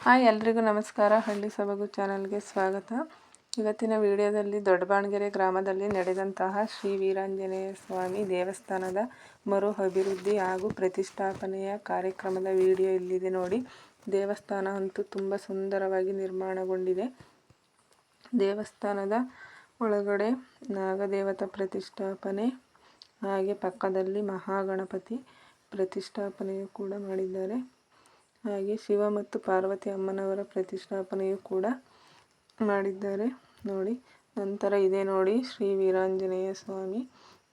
Hi ಎಲ್ರಿಗೂ ನಮಸ್ಕಾರ. ಹಳ್ಳಿ ಸೊಬಗು ಚಾನಲ್ಗೆ ಸ್ವಾಗತ. ಇವತ್ತಿನ ವಿಡಿಯೋದಲ್ಲಿ ದೊಡ್ಡಬಾಣಗೆರೆ ಗ್ರಾಮದಲ್ಲಿ ನಡೆದಂತಹ ಶ್ರೀ ವೀರಾಂಜನೇಯ ಸ್ವಾಮಿ ದೇವಸ್ಥಾನದ ಮರು ಅಭಿವೃದ್ಧಿ ಹಾಗೂ ಪ್ರತಿಷ್ಠಾಪನೆಯ ಕಾರ್ಯಕ್ರಮದ ವಿಡಿಯೋ ಇಲ್ಲಿದೆ ನೋಡಿ. ದೇವಸ್ಥಾನ ಅಂತೂ ತುಂಬ ಸುಂದರವಾಗಿ ನಿರ್ಮಾಣಗೊಂಡಿದೆ. ದೇವಸ್ಥಾನದ ಒಳಗಡೆ ನಾಗದೇವತಾ ಪ್ರತಿಷ್ಠಾಪನೆ, ಹಾಗೆ ಪಕ್ಕದಲ್ಲಿ ಮಹಾಗಣಪತಿ ಪ್ರತಿಷ್ಠಾಪನೆಯು ಕೂಡ ಮಾಡಿದ್ದಾರೆ. ಹಾಗೆ ಶಿವ ಮತ್ತು ಪಾರ್ವತಿ ಅಮ್ಮನವರ ಪ್ರತಿಷ್ಠಾಪನೆಯು ಕೂಡ ಮಾಡಿದ್ದಾರೆ. ನೋಡಿ, ನಂತರ ಇದೆ ನೋಡಿ ಶ್ರೀ ವೀರಾಂಜನೇಯ ಸ್ವಾಮಿ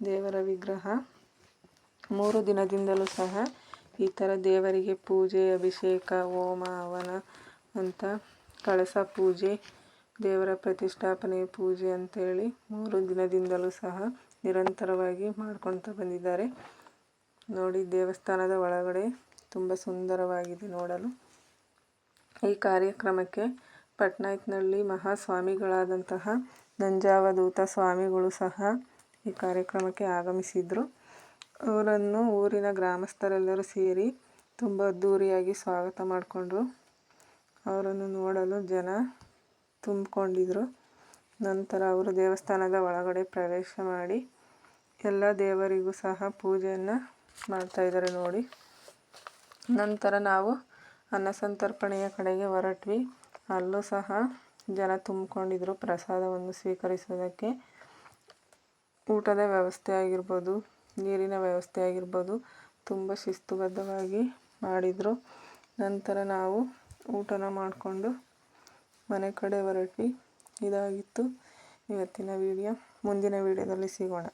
ದೇವರ ವಿಗ್ರಹ. ಮೂರು ದಿನದಿಂದಲೂ ಸಹ ಈ ಥರ ದೇವರಿಗೆ ಪೂಜೆ, ಅಭಿಷೇಕ, ಹೋಮ, ಹವನ ಅಂತ ಕಳಸ ಪೂಜೆ, ದೇವರ ಪ್ರತಿಷ್ಠಾಪನೆ ಪೂಜೆ ಅಂತೇಳಿ ಮೂರು ದಿನದಿಂದಲೂ ಸಹ ನಿರಂತರವಾಗಿ ಮಾಡ್ಕೊತಾ ಬಂದಿದ್ದಾರೆ. ನೋಡಿ, ದೇವಸ್ಥಾನದ ಒಳಗಡೆ ತುಂಬ ಸುಂದರವಾಗಿದೆ ನೋಡಲು. ಈ ಕಾರ್ಯಕ್ರಮಕ್ಕೆ ಪಟ್ನಾಯಕ್ನಳ್ಳಿ ಮಹಾಸ್ವಾಮಿಗಳಾದಂತಹ ನಂಜಾವಧೂತ ಸ್ವಾಮಿಗಳು ಸಹ ಈ ಕಾರ್ಯಕ್ರಮಕ್ಕೆ ಆಗಮಿಸಿದ್ರು. ಅವರನ್ನು ಊರಿನ ಗ್ರಾಮಸ್ಥರೆಲ್ಲರೂ ಸೇರಿ ತುಂಬ ಅದ್ದೂರಿಯಾಗಿ ಸ್ವಾಗತ ಮಾಡಿಕೊಂಡ್ರು. ಅವರನ್ನು ನೋಡಲು ಜನ ತುಂಬಿಕೊಂಡಿದ್ರು. ನಂತರ ಅವರು ದೇವಸ್ಥಾನದ ಒಳಗಡೆ ಪ್ರವೇಶ ಮಾಡಿ ಎಲ್ಲ ದೇವರಿಗೂ ಸಹ ಪೂಜೆಯನ್ನು ಮಾಡ್ತಾಯಿದ್ದಾರೆ ನೋಡಿ. ನಂತರ ನಾವು ಅನ್ನ ಸಂತರ್ಪಣೆಯ ಕಡೆಗೆ ಹೊರಟ್ವಿ. ಅಲ್ಲೂ ಸಹ ಜನ ತುಂಬಿಕೊಂಡಿದ್ರು. ಪ್ರಸಾದವನ್ನು ಸ್ವೀಕರಿಸೋದಕ್ಕೆ ಊಟದ ವ್ಯವಸ್ಥೆ ಆಗಿರ್ಬೋದು, ನೀರಿನ ವ್ಯವಸ್ಥೆ ಆಗಿರ್ಬೋದು ತುಂಬ ಶಿಸ್ತುಬದ್ಧವಾಗಿ ಮಾಡಿದರು. ನಂತರ ನಾವು ಊಟನ ಮಾಡಿಕೊಂಡು ಮನೆ ಕಡೆ ಹೊರಟ್ವಿ. ಇದಾಗಿತ್ತು ಇವತ್ತಿನ ವಿಡಿಯೋ. ಮುಂದಿನ ವಿಡಿಯೋದಲ್ಲಿ ಸಿಗೋಣ.